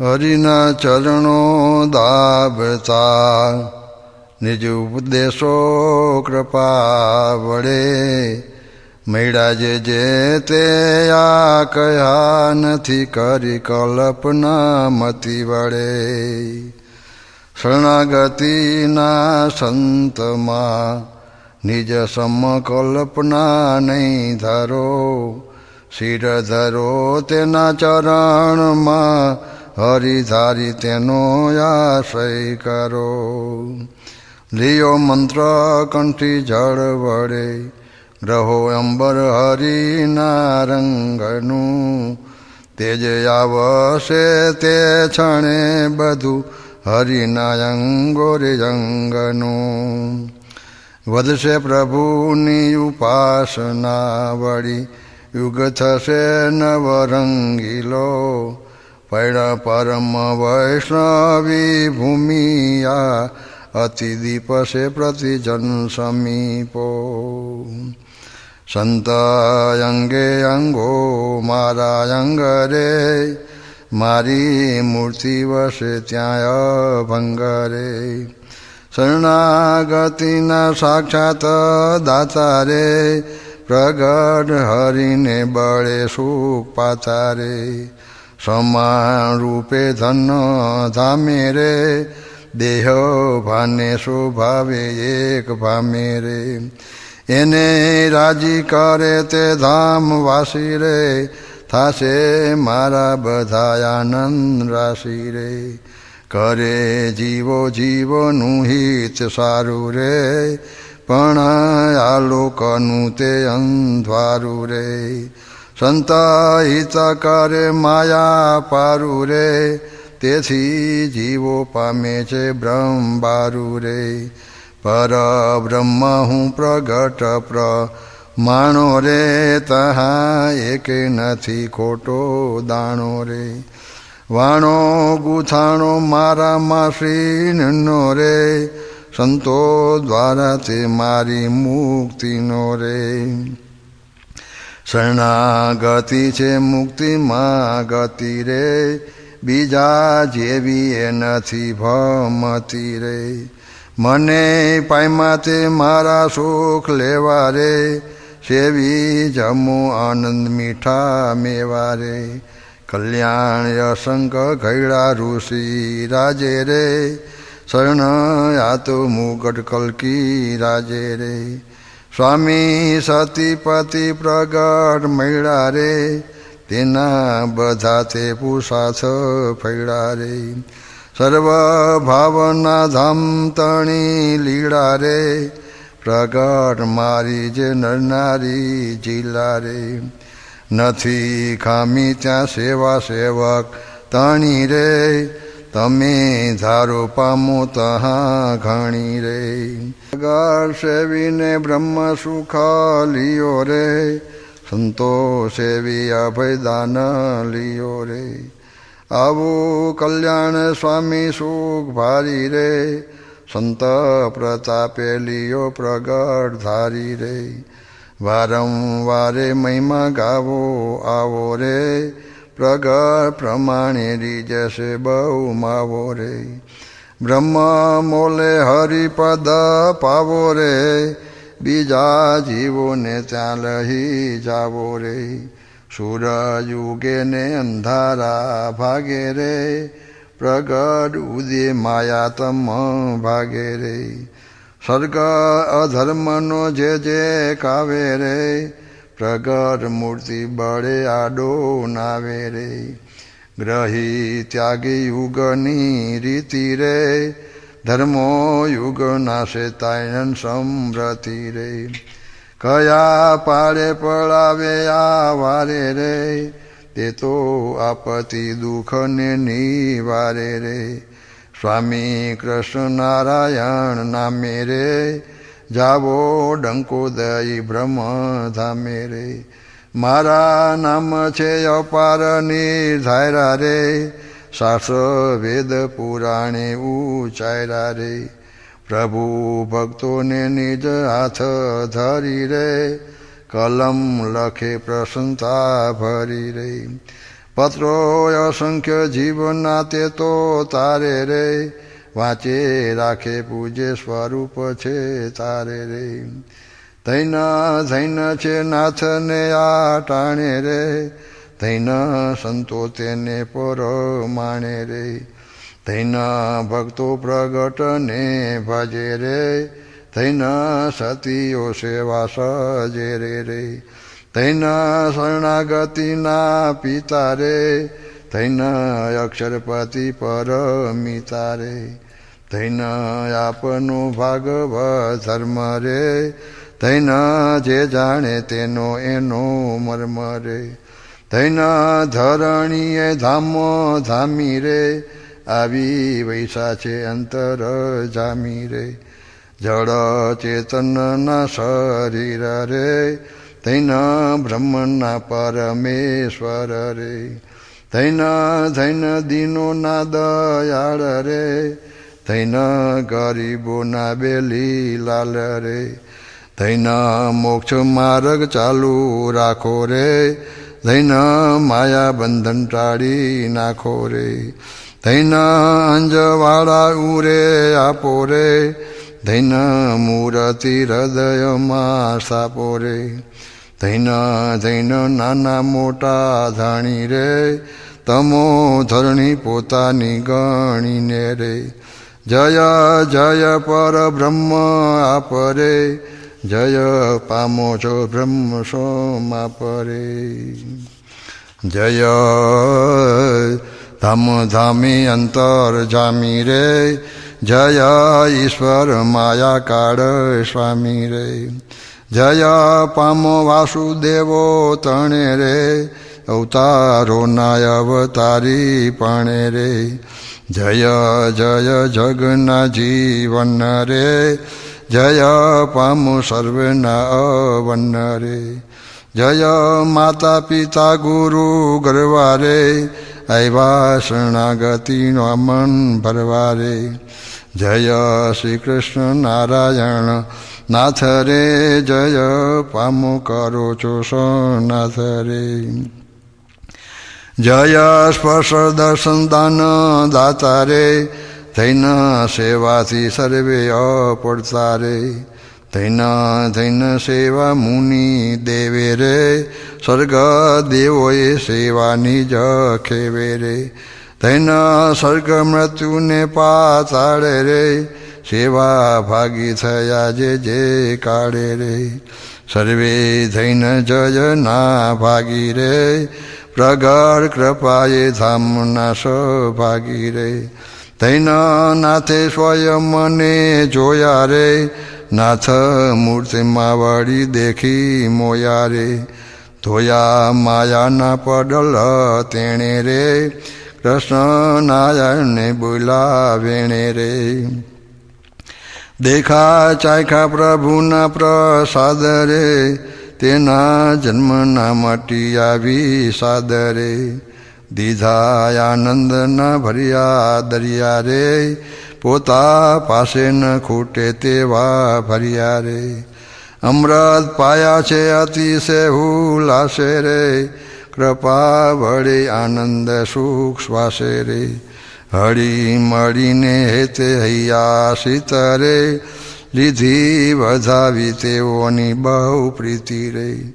હરિના ચરણો દાબતા, નિજ ઉપદેશો કૃપા વડે. મેળા જે જે તે આ કયા નથી કરી કલ્પના મતી વડે. શરણાગતિના સંતમાં નિજ સમ કલ્પના નહીં ધરો. શિર ધરો તેના ચરણમાં હરિધારી તેનો આશ્રય કરો. લિયો મંત્ર કંઠી જળ વડે ગ્રહો અંબર હરિના રંગનું તેજ આવશે તે ક્ષણે બધું હરિના અંગો અંગનું. વધશે પ્રભુની ઉપાસના વળી, યુગ થશે નવરંગીલો. પૈડા પરમ વૈષ્ણવી ભૂમિયા અતિ દીપસે પ્રતિજન સમીપો સંત અંગે અંગો મારા અંગ રે મારી મૂર્તિ વસે ત્યાં ભંગરે શરણાગતિના સાક્ષાત દાતા રે પ્રગટ સમાન રૂપે ધન ધામે રે દેહ ભાને સ્વભાવે એક ભામે રે એને રાજી કરે તે ધામ વાસી રે થાશે મારા બધા આનંદ રાશિ રે કરે જીવો જીવોનું હિત સારું રે પણ આ લોકનું તે અંધવારું રે સંત હિત કરે માયા પારું રે તેથી જીવો પામે છે બ્રહ્મ બારું રે પર બ્રહ્મ હું પ્રગટ પ્ર, માણો રે તહા એક નથી ખોટો દાણો રે. વાણો ગુથાણો મારા માસીનો રે, સંતો દ્વારા તે મારી મુક્તિનો રે. શરણાગતિ છે મુક્તિમાં ગતિ રે. બીજા જેવી એ નથી, ભમતી રે. મને પાયમાં તે મારા સુખ લેવા રે. સેવી જમો આનંદ મીઠા મેવા રે. કલ્યાણ અસંક ઘૈડા ઋષિ રાજે રે. શરણ આ તો મુગટ કલકી રાજે રે. સ્વામી સતીપતિ પ્રગટ મળ્યા રે તેના બધા તે પુષાથ ફૈડા રે સર્વ ભાવના ધામ તણી લીડા રે પ્રગટ મારી જે નરનારી જિલ્લા રે નથી ખામી ત્યાં સેવા સેવક તણી રે તમે ધારો પામો તહા ઘણી રે. ગર સેવીને બ્રહ્મ સુખ લિયો રે. સંતો સેવી અભયદાન લિયો રે. આવું કલ્યાણ સ્વામી સુખ ભારી રે. સંત પ્રતાપે લિયો પ્રગટ ધારી રે. વારંવારે મહિમા ગાવો, આવો રે. પ્રગટ પ્રમાણે રીજશે બહુ માવો રે. બ્રહ્મ મોલે હરિપદ પાવો રે. બીજા જીવોને ત્યાં લહી જાવો રે. સૂરજ ઉગે ને અંધારા ભાગે રે. પ્રગટ ઉદે માયા તમ ભાગે રે. સ્વર્ગ અધર્મનો જે જે કાવે રે. પ્રગટ મૂર્તિ બળે આડો નાવે રે. ગ્રહી ત્યાગી યુગની રીતિ રે. ધર્મો યુગ નાશે તાયન સમૃતિ રે. કયા પાડે પડાવે આ વારે રે. તે તો આપતિ દુઃખને નિવારે રે. સ્વામી કૃષ્ણ નારાયણ નામે રે. જાવો ડંકોદય બ્રહ્મ ધામે રે. મારા નામ છે અપાર નિર્ધારા રે. શાસ્ત્ર વેદ પુરાણે ઉચાયરા રે. પ્રભુ ભક્તોને નિજ હાથ ધરી રે. કલમ લખે પ્રસન્નતા ભરી રે. પત્રો અસંખ્ય જીવના તે તો તારે રે. વાંચે, રાખે પૂજે સ્વરૂપ છે તારે રે. તૈના ધૈન છે નાથને આ ટાણે રે. તૈના સંતો તેને પર માણે રે. તૈના ભક્તો પ્રગટને ભજે રે. તૈના સતીઓ સેવા સજે રે રે. તૈના શરણાગતિના પિતા રે. તૈના અક્ષરપતિ પરમિતા રે તૈના આપનો ભાગવત ધર્મ રે, તૈના જે જાણે તેનો એનો મર્મ રે. તૈના ધરણીએ ધામો ધામી રે, આવી વૈસા છે અંતર જામી રે. જળ ચેતનના શરીર રે, તૈના બ્રહ્મના પરમેશ્વર રે. તૈના ધૈન દીનો ના દયાળ રે તૈના ગરીબોના બેલી લાલ રે. તૈના મોક્ષ માર્ગ ચાલુ રાખો રે. તૈના માયા બંધન ટાળી નાખો રે. તૈના અંજવાળા ઉરે આપો રે. ધૈના મૂર્તિ હૃદયમાં સાપો રે. ધૈના ધૈન નાના મોટા ધાણી રે. તમો ધરણી પોતાની ગણીને રે. જય જય પર બ્રહ્મ આપ રે. જય પામો છો બ્રહ્મ, સોમ આપરે જય ધામ ધામી અંતર જામી રે. જય ઈશ્વર માયા કાળ સ્વામી રે. જય પામો વાસુદેવો તણે રે. અવતારો નાય અવતારી પણે રે. જય જય જગના જીવન રે જય પામુ સર્વના અવન રે જય માતા પિતા ગુરુ ગરવારે આવ્યા શરણાગતિનો મન ભરવારે જય શ્રી કૃષ્ણ નારાયણ નાથ રે જય પામુ કરો છો નાથ રે જય સ્પર્શ દર્શન દાન દાતા રે થઈને સેવાથી સર્વે અપડતા રે ધૈન ધૈન સેવા મુનિ દેવે રે, સ્વર્ગ દેવોએ સેવાની જ ખેવે રે. ધૈન, સ્વર્ગ મૃત્યુને પાતાળે રે, સેવા ભાગી થયા જે જે કાળે રે. સર્વે ધૈન જય ના ભાગી રે પ્રગટ કૃપાએ ધામના સભાગી રે ધૈન નાથે સ્વયં મને જોયા રે. નાથ મૂર્તિમાં વળી દેખી મોયા રે. ધોયા માયાના પડલ તેણે રે. કૃષ્ણ નારાયણને બોલાવેણે રે. દેખા ચાખ્યા પ્રભુના પ્રસાદ રે. તેના જન્મના માટી આવી સાદરે. દીધા આનંદના ભર્યા દરિયા રે પોતા પાસે ન ખૂટે તેવા ભર્યા રે અમૃત પાયા છે અતિશે હુલાશે રે, કૃપા વડે આનંદ સુખ શ્વાસે રે. હળી મળીને હેતે હૈયા સીતરે લીધી વધાવી તેઓની બહુ પ્રીતિ રે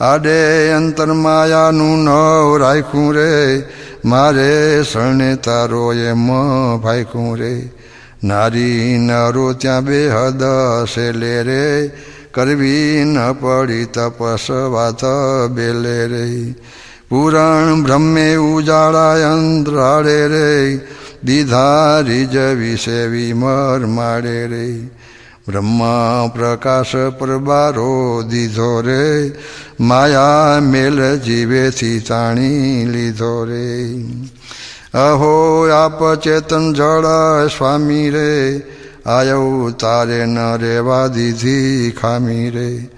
આડે અંતર માયાનું નવ રાખ્યું રે. મારે શરણે તારો એમ ભાઈખું રે. નારી નરો ત્યાં બે હદ સેલે રે. કરવી ન પડી તપસ વાત બેલે રે. પુરાણ બ્રહ્મે ઉજાળા અંતરાળે રે. દીધા રીજ વિશે વિમર માડે રે. બ્રહ્મા પ્રકાશ પ્રબારો દીધો રે, માયા મેલ જીવેથી તાણી લીધો રે. અહો આપ ચેતન જળ સ્વામી રે આયው તારે ન રેવા દીધી ખામી રે.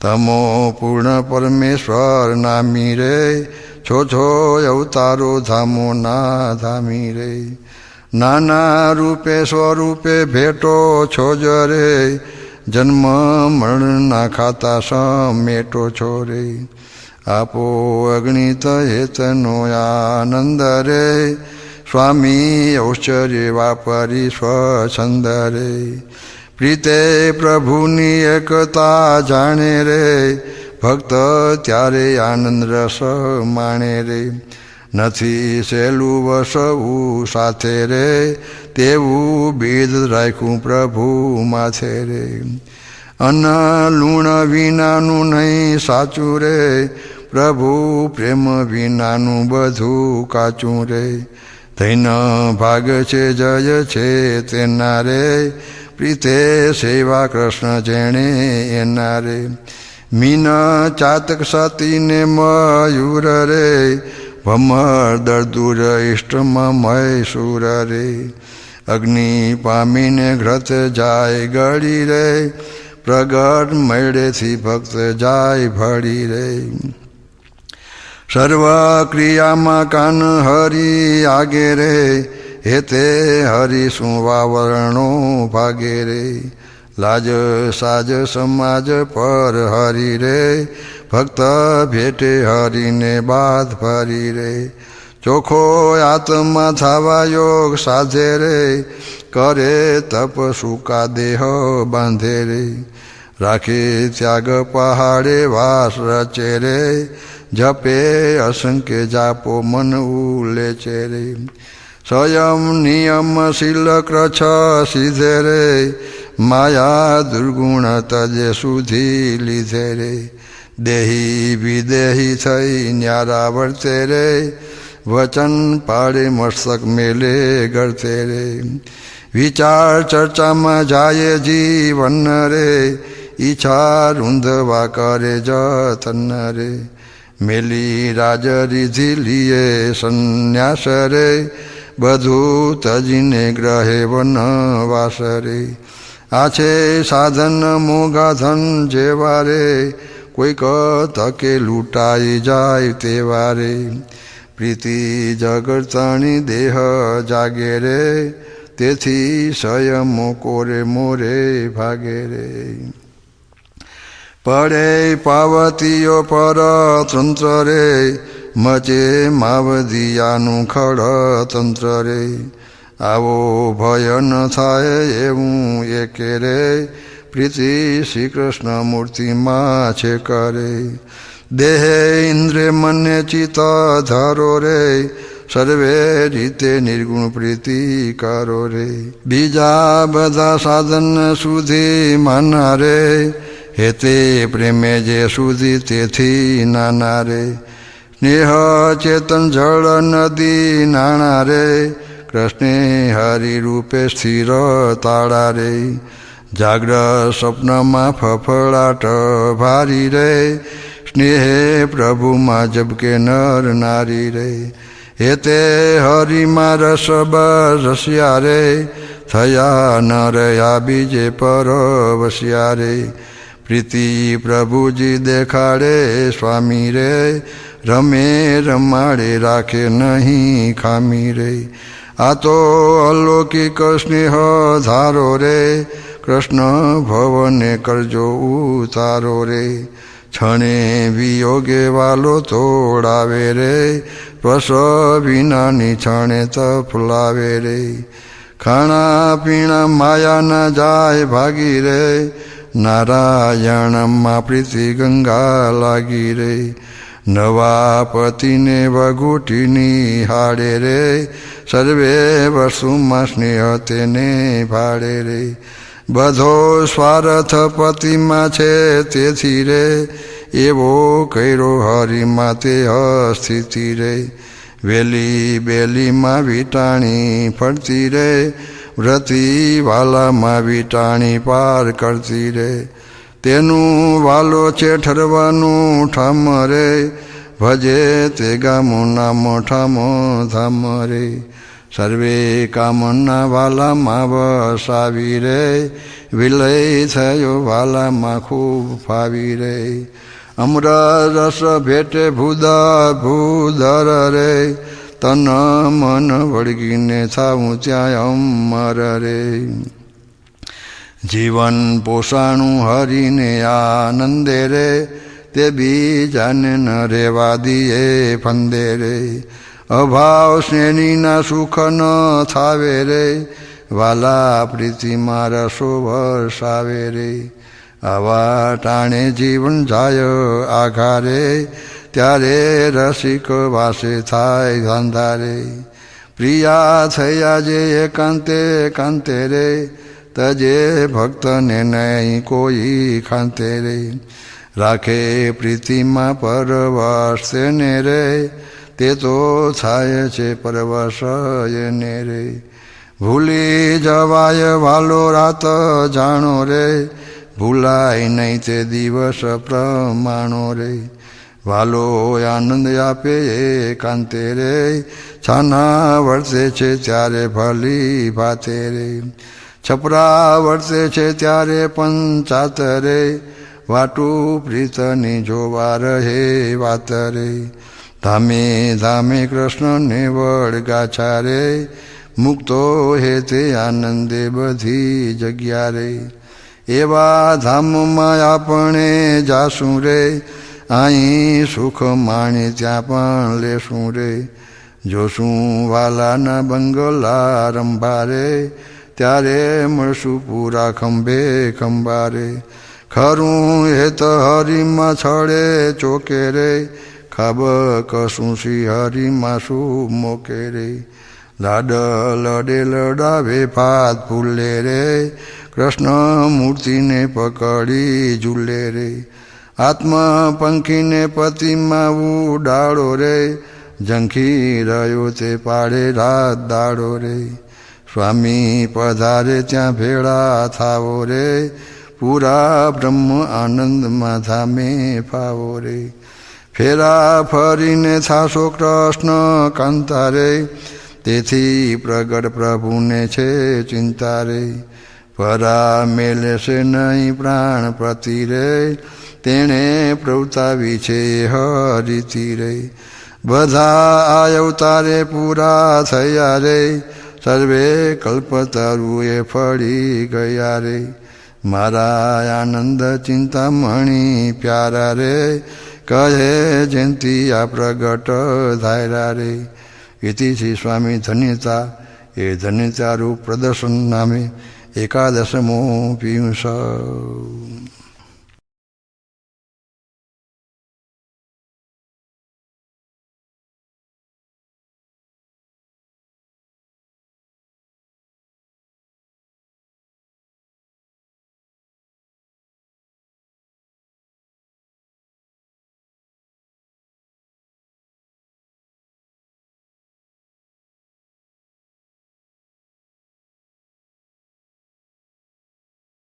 તમો પૂર્ણ પરમેશ્વર નામી રે, છો છો અવતારો ધામો ના ધામી રે. નાના રૂપે, સ્વરૂપે ભેટો છો જ જન્મ મરણના ખાતા સમેટો છો રે. આપો અગણિત હેતનો આનંદ રે. સ્વામી ઔશ્ચર્ય વાપરી સ્વછંદ રે. પ્રીતે પ્રભુની એકતા જાણે રે. ભક્ત ત્યારે આનંદ રસ માણે રે. નથી સહેલું વસવું સાથે રે, તેવું બીજ રાખ્યું પ્રભુ માથે રે. અન્ન લૂણ વિનાનું નહીં સાચું રે, પ્રભુ પ્રેમ વિનાનું બધું કાચું રે. ધૈન ભાગ છે, જય છે તેના રે, પ્રીતે સેવા કૃષ્ણ જેણે એના રે. મીન ચાતક સતીને મયુર રે ભમર દર્દુર ઇષ્ટમાં મહેસુર રે. અગ્નિ પામીને ઘ્રત જાય ગળી રે. પ્રગટ મેળેથી ભક્ત જાય ભળી રે. સર્વ ક્રિયામાં કાન હરી આગે રે. હેતે હરી શું વાવરણો ભાગે રે. લાજ સાજ સમાજ પર હરી રે. ભક્ત ભેટે હરીને બાદ ભરી રે. ચોખો આત્મા થવા યોગ સાધે રે. કરે તપ સુકા દેહ બાંધે રે. રાખે ત્યાગ પહાડે વાસ રચે રે. જપે અસંખ્ય જાપો મન ઉલેચે રે. સ્વયં નિયમ શિલક ક્રછ સીધે રે. માયા દુર્ગુણ તજે સુધી લીધે રે. દેહી વિદેહી થઈ ન્યારા વર્તે રે વચન પાડે મસ્તક મેલે ગળતે રે વિચાર ચર્ચામાં જાય, જીવન રે ઈચ્છા રૂંધવા કરે, જતન રે મેલી રાજરીધી લીએ સંન્યાસ રે બધું તજીને ગ્રહે વનવાસ રે આ છે સાધન, મોઘા ધન, જેવા રે કોઈક તકે લૂંટાઈ જાય તેવા રે પ્રીતિ જગતણી દેહ જાગે રે, તેથી સ્વયં કોરે મોરે ભાગે રે. પડે પાવતીઓ પર તંત્ર રે, મચે માવદિયાનું ખડ તંત્ર રે. આવો ભય ન થાય એવું એકે રે પ્રીતિ શ્રી કૃષ્ણ મૂર્તિમાં છે કરે. દેહે ઇન્દ્રે મને ચિતા ધારો રે. સર્વે રીતે નિર્ગુણ પ્રીતિ કરો રે. બીજા બધા સાધન સુધી માના રે. હેતે પ્રેમે જે સુધી તેથી નાના રે. સ્નેહ ચેતન જળ નદી નાણા રે. કૃષ્ણે હરિ રૂપે સ્થિર તાળા રે. જાગ્રત સ્વપ્નમાં ફફડાટ ભારી રે, સ્નેહે પ્રભુમાં જબકે નર નારી રે. હેતે હરિમાં રસ રસ્યા રે, થયા ન બીજે પર વસ્યા રે. પ્રીતિ પ્રભુજી દેખાડે સ્વામી રે, રમે રમાડે રાખે નહીં ખામી રે. આ તો અલૌકિક સ્નેહ ધારો રે કૃષ્ણ, ભવને કરજો ઉતારો રે. છણે વિયોગે વાલો તોડાવે રે. પસ વિનાની છણે તફલાવે રે. ખાણા પીણા માયાના જાય ભાગી રે. નારાયણમાં પ્રીતિ ગંગા લાગી રે. નવા પતિને વગુટીની હાડે રે. સર્વે વસુમાં સ્નેહ તેને ભાડે રે. બધો સ્વાર્થ પતિમાં છે, તેથી રે એવો કર્યો હરિમાં તે અસ્થિતિ રે. વેલી બેલીમાં વીટાણી ફરતી રે, વ્રતી વાલામાં વીટાણી પાર કરતી રે. તેનું વાલો છે ઠરવાનું ઠામ રે, ભજે તે ગામું નામ ઠામ ધામ રે. सर्वे कामन्नावालामावसावि रे विलै यो भालामा खुब फाविरे, रे रस भेटे भुदा भुधर रे तन मन भड्किने छाउ चाहिँ रे जीवन पोषाणु हरिने आनन्दे रे ते बिजान रेवा दिए फन्दे रे અભાવ શ્રેણીના સુખ ન થાવે રે. વાલા પ્રીતિમાં રસો વરસાવે રે. આવા ટાણે જીવન જાય આઘારે. ત્યારે રસિક વાસે થાય ગાંધારે પ્રિયા થયા જે એકાંતે કાંતે રે. તજે ભક્તને નહીં કોઈ ખાંતે રે. રાખે પ્રીતિમાં પરવશ ને રે. તે તો થાય છે પરવશ એને રે ભૂલી જવાય વાલો રાત જાણો રે. ભૂલાય નહીં તે દિવસ પ્રમાણો રે. વાલો આનંદ આપે કાંતે રે. છાના વર્તે છે ત્યારે ભલી ભાતે રે. છપરા વર્તે છે ત્યારે પંચાત રે. વાટું પ્રીતની જોવા રહે વાત રે. ધામે ધામે કૃષ્ણને વળગા રે મુક્તો હે તે આનંદે બધી જગ્યા રે એવા ધામમાં આપણે જાશું રે, અહીં સુખ માણી ત્યાં પણ લેશું રે. જોશું વાલાના બંગલા રંભારે, ત્યારે મળશું પૂરા ખંભે ખંભારે. ખરું હે તો હરીમાં છળે ચોકે રે ખાબ કશું શ્રી હરીમાં શું મોકે રે લાડ લડે લડાવે ફાત ફૂલે રે. કૃષ્ણ મૂર્તિને પકડી ઝૂલે રે. આત્મા પંખીને પતિમાં ઉડાડો રે. ઝંખી રહ્યો તે પાડે રાત દાડો રે. સ્વામી પધારે ત્યાં ભેળા થાવો રે. પૂરા બ્રહ્મ આનંદમાં ધામે ફાવો રે. ફેરા ફરીને થાશો કૃષ્ણ કાંતા રે તેથી પ્રગટ પ્રભુને છે ચિંતા રે પરા મેલે છે નહીં પ્રાણ પ્રતિ રે તેણે પ્રવતાવી છે હરિતિ રે બધા આ અવતારે પૂરા થયા રે સર્વે કલ્પતરુએ ફળી ગયા રે મારા આનંદ ચિંતામણી પ્યારા રે કહે, જયંતી આ પ્રગટ ધાયરા રે. ઇતિ શ્રી સ્વામી ધન્યતા, એ ધન્યતારૂપ પ્રદર્શન નામે એકાદશમો પિયુષ.